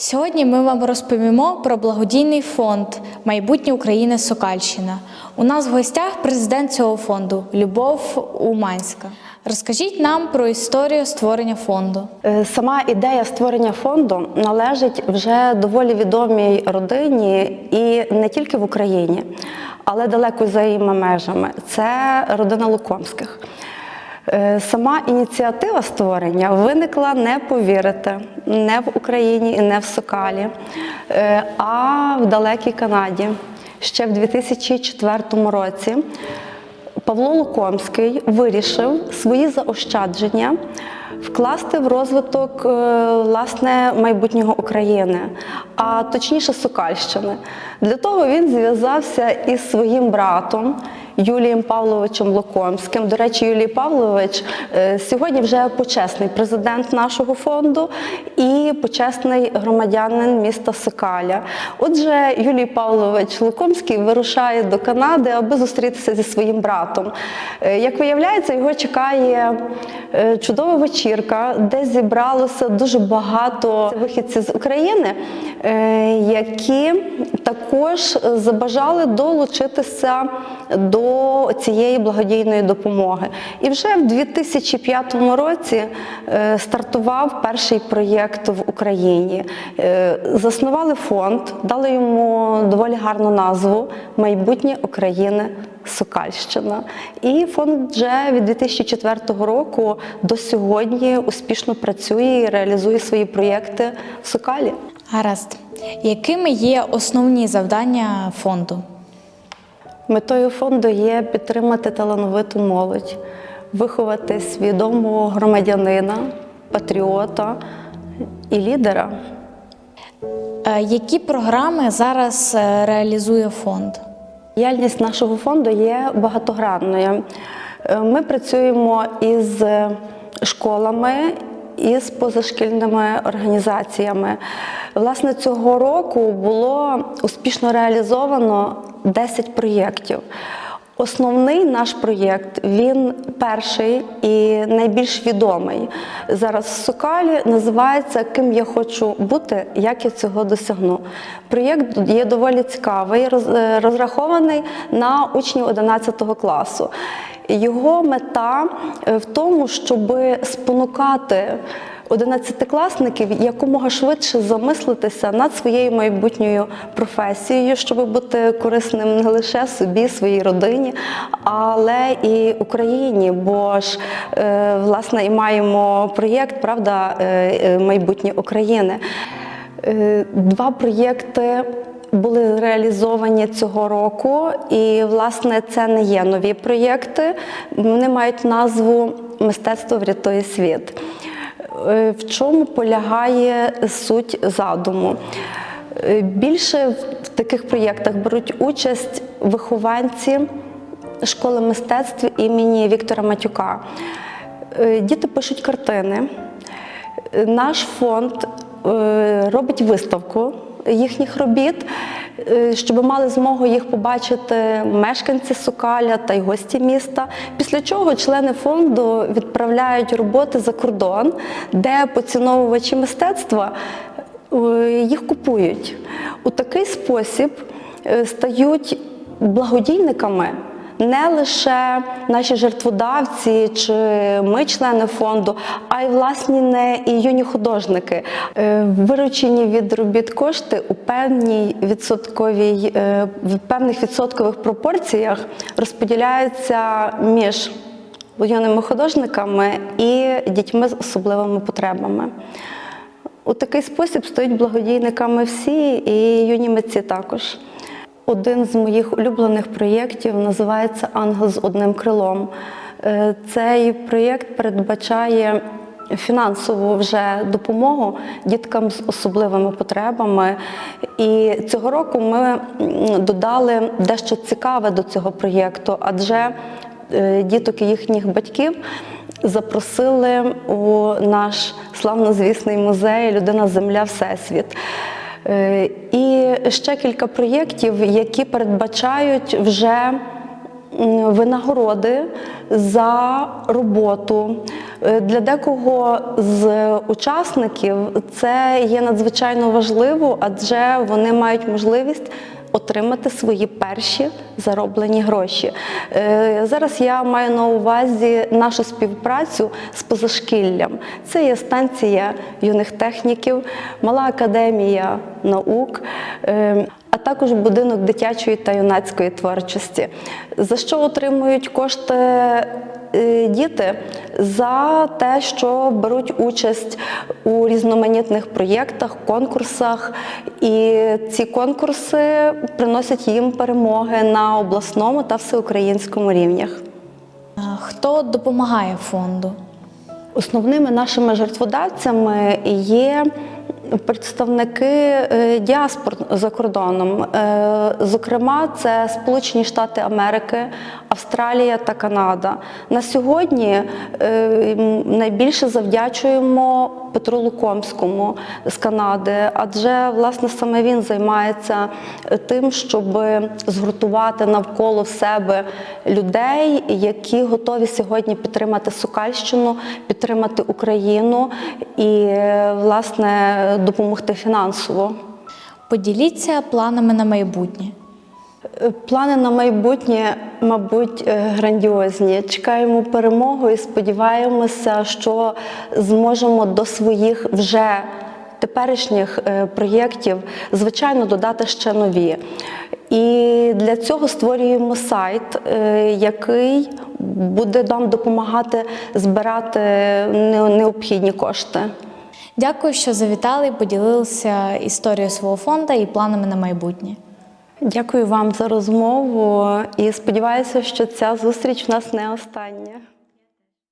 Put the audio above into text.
Сьогодні ми вам розповімо про благодійний фонд Майбутнє України Сокальщина. У нас в гостях президент цього фонду Любов Уманська. Розкажіть нам про історію створення фонду. Е, Сама ідея створення фонду належить вже доволі відомій родині і не тільки в Україні, але далеко за її межами. Це родина Лукомських. Е, Сама ініціатива створення виникла, не повірите, не в Україні і не в Сокалі, е, а в далекій Канаді ще в 2004 році. Павло Лукомський вирішив свої заощадження вкласти в розвиток е, власне майбутнього України, а точніше Сокальщини. Для того він зв'язався із своїм братом Юлієм Павловичем Лукомським. До речі, Юлій Павлович е, сьогодні вже почесний президент нашого фонду і почесний громадянин міста Сокаля. Отже, Юлій Павлович Лукомський вирушає до Канади, аби зустрітися зі своїм братом. Е, Як виявляється, його чекає е, чудова вечірка, де зібралося дуже багато вихідців з України, які також забажали долучитися до цієї благодійної допомоги. І вже в 2005 році е, стартував перший проєкт в Україні. Е, Заснували фонд, дали йому доволі гарну назву Майбутнє України. Сокальщина. І фонд вже від 2004 року до сьогодні успішно працює і реалізує свої проєкти в Сокалі. Гаразд, якими є основні завдання фонду? Метою фонду є підтримати талановиту молодь, виховати свідомого громадянина, патріота і лідера. Е, Які програми зараз е, реалізує фонд? Діяльність нашого фонду є багатогранною. Е, Ми працюємо із школами і з позашкільними організаціями. Власне, цього року було успішно реалізовано 10 проєктів. Основний наш проєкт він перший і найбільш відомий зараз в Сокалі. Називається Ким я хочу бути, як я цього досягну. Проєкт є доволі цікавий, е, розрахований на учнів 11 класу. Його мета е, в тому, щоб спонукати одинадцятикласників якомога швидше замислитися над своєю майбутньою професією, щоб бути корисним не лише собі, своїй родині, але і Україні. Бо ж е, власне і маємо проєкт, правда, е, е, майбутнє України. Два проєкти були реалізовані цього року, і власне це не є нові проєкти. Вони мають назву Мистецтво врятує світ. Е, В чому полягає суть задуму? Е, Більше в таких проєктах беруть участь вихованці школи мистецтв імені Віктора Матюка. Е, Діти пишуть картини. Наш фонд робить виставку їхніх робіт, щоб мали змогу їх побачити мешканці Сокаля та й гості міста. Після чого члени фонду відправляють роботи за кордон, де поціновувачі мистецтва е, їх купують. У такий спосіб е, стають благодійниками не лише наші жертводавці чи ми, члени фонду, а й власні не і юні художники. Е, Виручені від робіт кошти у певній відсотковій, е, в певних відсоткових пропорціях розподіляються між юними художниками і дітьми з особливими потребами. У такий спосіб стають благодійниками всі і юні митці також. Один з моїх улюблених проєктів називається Ангел з одним крилом. Е, Цей проєкт передбачає фінансову вже допомогу діткам з особливими потребами. І цього року ми додали дещо цікаве до цього проєкту, адже е, діток і їхніх батьків запросили у наш славнозвісний музей Людина Земля Всесвіт. Е, І ще кілька проєктів, які передбачають вже винагороди за роботу. Е, Для декого з учасників це є надзвичайно важливо, адже вони мають можливість отримати свої перші зароблені гроші. Е, Зараз я маю на увазі нашу співпрацю з позашкіллям. Це є станція юних техніків, мала академія наук. е, А також будинок дитячої та юнацької творчості, за що отримують кошти діти за те, що беруть участь у різноманітних проєктах, конкурсах, і ці конкурси приносять їм перемоги на обласному та всеукраїнському рівнях. Е, Хто допомагає фонду? Основними нашими жертводавцями є представники е, діаспор за кордоном. Е, Зокрема, це Сполучені Штати Америки, Австралія та Канада. На сьогодні е, найбільше завдячуємо Петру Лукомському з Канади, адже власне саме він займається тим, щоб згуртувати навколо себе людей, які готові сьогодні підтримати Сокальщину, підтримати Україну і власне допомогти фінансово. Поділіться планами на майбутнє. Е, Плани на майбутнє, мабуть, е, грандіозні. Чекаємо перемогу і сподіваємося, що зможемо до своїх вже теперішніх е, проєктів, звичайно, додати ще нові. І для цього створюємо сайт, який буде нам допомагати збирати необхідні кошти. Дякую, що завітали і поділилися історією свого фонду і планами на майбутнє. Дякую вам за розмову і сподіваюся, що ця зустріч у нас не остання.